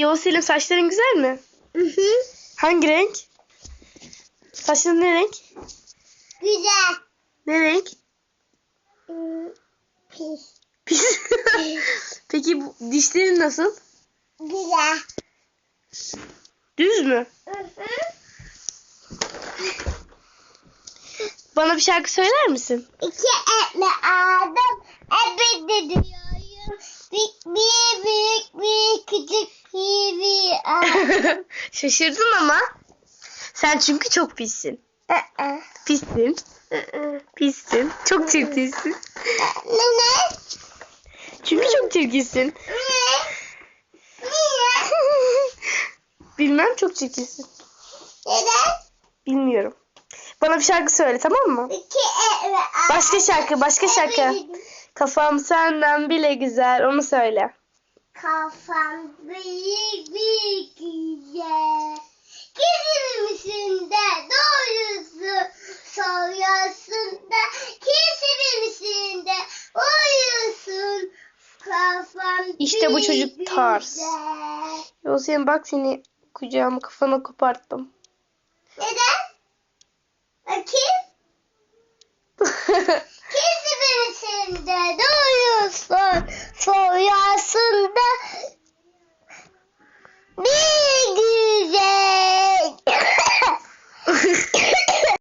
Yavuz Selim saçların güzel mi? Hı hı. Hangi renk? Saçların ne renk? Güzel. Ne renk? Hmm, Pis. Pis. Peki bu dişlerin nasıl? Güzel. Düz mü? Hı hı. Bana bir şarkı söyler misin? İki etli adam ebedi diyorum. Şaşırdın ama. Sen çünkü çok pissin. Aa. Pissin. Aa. Pissin. Çok çirkinsin. Ne ne? Çünkü çok çirkinsin. Bilmem çok çirkinsin. Neden? Bilmiyorum. Bana bir şarkı söyle tamam mı? Adam. Başka şarkı, başka şarkı. Kafam senden bile güzel. Onu söyle. Kafam büyük büyük İşte bu çocuk tarz. güzel. Yolseyin bak seni kucağıma kafana koparttım. Neden?